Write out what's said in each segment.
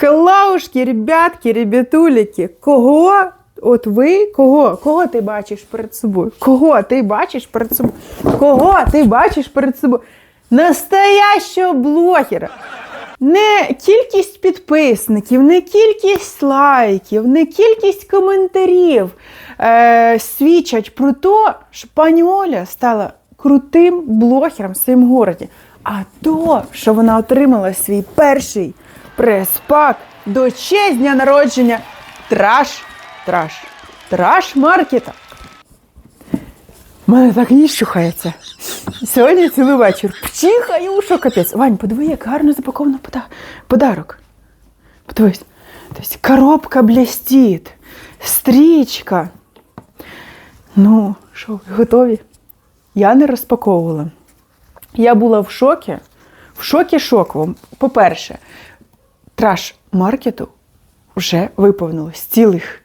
Хеллаушки, ребятки, ребятуліки, кого? От ви кого? Кого ти бачиш перед собою? Кого ти бачиш перед собою? Кого ти бачиш перед собою? Настоящого блогера. Не кількість підписників, не кількість лайків, не кількість коментарів е, свідчать про те, що пані Оля стала крутим блогером в своєму городі. А то, що вона отримала свій перший прес-пак до честь дня народження траш, траш, траш маркета. Мене так ніж чухається. Сьогодні цілий вечір. Пчихаю, що капець. Вань, подиви, як гарно запаковано пода- подарок. Подивись. Тобто коробка блістить, стрічка. Ну, що, готові? Я не розпаковувала. Я була в шокі. В шокі шоковому. По-перше, траш маркету вже виповнилось цілих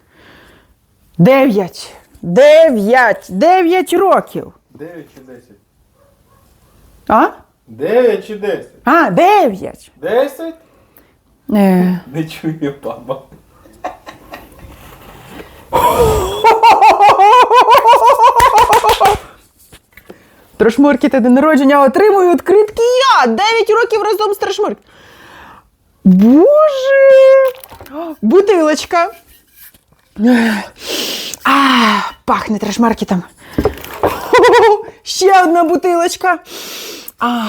9. 9! 9 років. 9 чи 10? А? 9 чи 10? А, 9. 10? Е, Не чує баба. Трошмурки день народження отримую відкритки я! 9 років разом з Трошмурки. Боже! Бутилочка. А, пахне трешмаркетом. Ще одна бутилочка. А,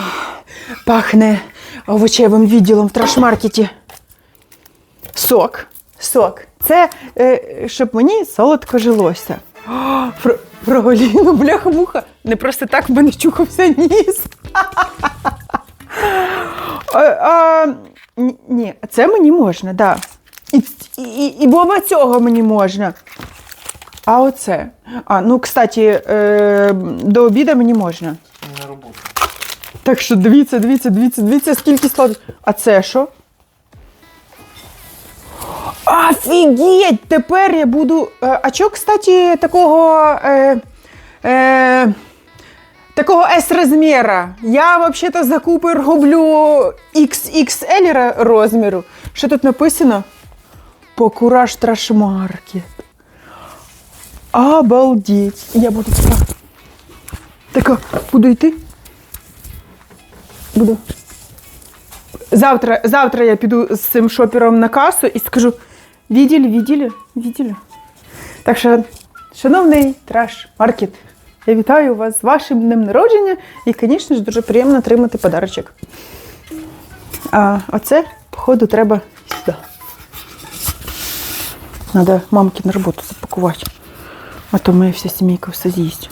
пахне овочевим відділом в трешмаркеті. Сок. Сок. Це е, щоб мені солодко жилося. Про, про голіну, бляха-муха. Не просто так в мене чухався ніс. А, а, ні- ні, це мені можна, так. Да. І, і, і боба цього мені можна. А оце. А, ну, кстати, е, до обіду мені можна. На роботу. Так що дивіться, дивіться, дивіться, дивіться, скільки складу. А це що? Офігеть! Тепер я буду. е, А чого, кстати, такого. Е, е, такого S-розміра? Я взагалі-то закупи роблю XXL розміру. Що тут написано? Покураж трашмаркет. Обалдеть. Я буду така. Така, буду йти. Буду. Завтра, завтра я піду з цим шопером на касу і скажу: відділі, відділі, відділі. Так що, шановний траш маркет, я вітаю вас з вашим днем народження і, звісно ж, дуже приємно отримати подарочок. А оце, походу, треба сюди. Надо мамки на роботу запакувати. А то моя вся сімейка все з'їсть.